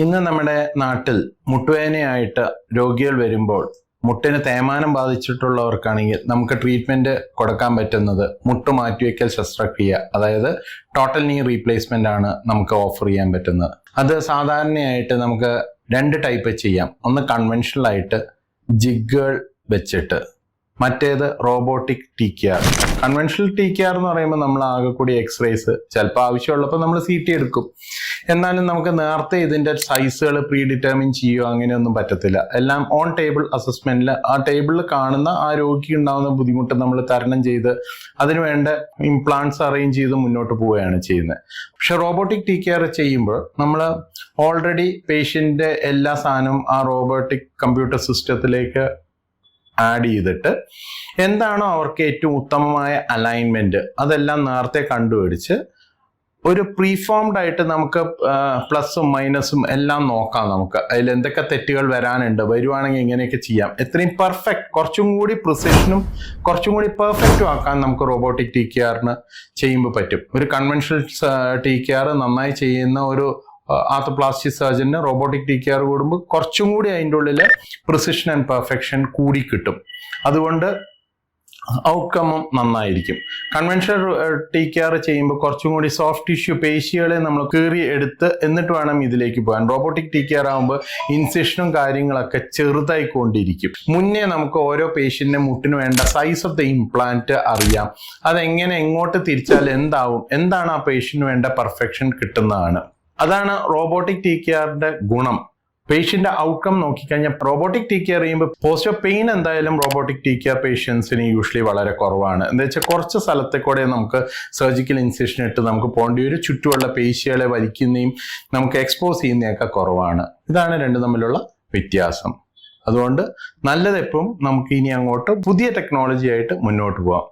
ഇന്ന് നമ്മുടെ നാട്ടിൽ മുട്ടുവേദനയായിട്ട് രോഗികൾ വരുമ്പോൾ മുട്ടിന് തേമാനം ബാധിച്ചിട്ടുള്ളവർക്കാണെങ്കിൽ നമുക്ക് ട്രീറ്റ്മെന്റ് കൊടുക്കാൻ പറ്റുന്നത് മുട്ട് മാറ്റിവെക്കൽ ശസ്ത്രക്രിയ അതായത് ടോട്ടൽ നീ റീപ്ലേസ്മെന്റ് ആണ് നമുക്ക് ഓഫർ ചെയ്യാൻ പറ്റുന്നത്. അത് സാധാരണയായിട്ട് നമുക്ക് രണ്ട് ടൈപ്പ് ചെയ്യാം. ഒന്ന് കൺവെൻഷണൽ ആയിട്ട് ജിഗുകൾ വെച്ചിട്ട് മറ്റേത് robotic T K R conventional T K R എന്ന് പറയുമ്പോൾ നമ്മൾ ആകെ കൂടി എക്സ്റേസ് ചിലപ്പോൾ ആവശ്യമുള്ളപ്പോൾ നമ്മൾ സി ടി എടുക്കും. എന്നാലും നമുക്ക് നേരത്തെ ഇതിന്റെ സൈസുകൾ പ്രീ ഡിറ്റർമിൻ ചെയ്യുകയോ അങ്ങനെയൊന്നും പറ്റത്തില്ല. എല്ലാം ഓൺ ടേബിൾ അസസ്മെന്റിൽ ആ ടേബിളിൽ കാണുന്ന ആ രോഗിക്ക് ഉണ്ടാകുന്ന ബുദ്ധിമുട്ട് നമ്മൾ തരണം ചെയ്ത് അതിനുവേണ്ട ഇംപ്ലാന്റ്സ് അറേഞ്ച് ചെയ്ത് മുന്നോട്ട് പോവുകയാണ് ചെയ്യുന്നത്. പക്ഷെ റോബോട്ടിക് ടീ കെയർ ചെയ്യുമ്പോൾ നമ്മൾ ഓൾറെഡി പേഷ്യന്റെ എല്ലാ സാധനവും ആ റോബോട്ടിക് കമ്പ്യൂട്ടർ സിസ്റ്റത്തിലേക്ക് ആഡ് ചെയ്തിട്ട് എന്താണോ അവർക്ക് ഏറ്റവും ഉത്തമമായ അലൈൻമെന്റ് അതെല്ലാം നേരത്തെ കണ്ടുപിടിച്ച് ഒരു പ്രീഫോംഡ് ആയിട്ട് നമുക്ക് പ്ലസും മൈനസും എല്ലാം നോക്കാം നമുക്ക്. അതിൽ എന്തൊക്കെ തെറ്റുകൾ വരാനുണ്ട് വരുവാണെങ്കിൽ ഇങ്ങനെയൊക്കെ ചെയ്യാം. എത്രയും പെർഫെക്റ്റ് കുറച്ചും കൂടി പ്രിസിഷനും കുറച്ചും കൂടി പെർഫെക്റ്റും ആക്കാൻ നമുക്ക് റോബോട്ടിക് ടി കെ ആറിന് ചെയ്യുമ്പോൾ പറ്റും. ഒരു കൺവെൻഷണൽ ടി കെ ആർ നന്നായി ചെയ്യുന്ന ഒരു ആർത്തോപ്ലാസ്റ്റിക് സർജന് റോബോട്ടിക് ടി കെ ആർ കൂടുമ്പോൾ കുറച്ചും കൂടി അതിന്റെ ഉള്ളിൽ പ്രിസിഷൻ ആൻഡ് പെർഫെക്ഷൻ കൂടി കിട്ടും. അതുകൊണ്ട് ഔട്ട്കമ്മും നന്നായിരിക്കും. കൺവെൻഷണൽ ടി കെ ആർ ചെയ്യുമ്പോൾ കുറച്ചും കൂടി സോഫ്റ്റ് ടിഷ്യൂ പേശികളെ നമ്മൾ കീറി എടുത്ത് എന്നിട്ട് വേണം ഇതിലേക്ക് പോകാൻ. റോബോട്ടിക് ടി കെ ആർ ആകുമ്പോൾ ഇൻസിഷനും കാര്യങ്ങളൊക്കെ ചെറുതായിക്കൊണ്ടിരിക്കും. മുന്നേ നമുക്ക് ഓരോ പേഷ്യന്റിന്റെ മുട്ടിന് വേണ്ട സൈസ് ഓഫ് ദ ഇംപ്ലാന്റ് അറിയാം. അതെങ്ങനെ എങ്ങോട്ട് തിരിച്ചാൽ എന്താവും എന്താണ് ആ പേഷ്യന്റിന് വേണ്ട പെർഫെക്ഷൻ കിട്ടുന്നതാണ്. അതാണ് റോബോട്ടിക് ടി കെ ഗുണം. പേഷ്യന്റ് ഔട്ട്കം നോക്കിക്കഴിഞ്ഞാൽ റോബോട്ടിക് ടീ കെയർ ചെയ്യുമ്പോൾ പോസ്റ്റ് ഓഫ് പെയിൻ എന്തായാലും റോബോട്ടിക് ടീ കെയർ പേഷ്യൻസിന് യൂഷ്വലി വളരെ കുറവാണ്. എന്താ വെച്ചാൽ കുറച്ച് സ്ഥലത്തെ കൂടെ നമുക്ക് സർജിക്കൽ ഇൻസിഷൻ ഇട്ട് നമുക്ക് പോകേണ്ടി വരും. ചുറ്റുമുള്ള പേശികളെ വലിക്കുന്നതും നമുക്ക് എക്സ്പോസ് ചെയ്യുന്നതൊക്കെ കുറവാണ്. ഇതാണ് രണ്ടും തമ്മിലുള്ള വ്യത്യാസം. അതുകൊണ്ട് നല്ലതെപ്പം നമുക്ക് ഇനി അങ്ങോട്ട് പുതിയ ടെക്നോളജി ആയിട്ട് മുന്നോട്ട് പോകാം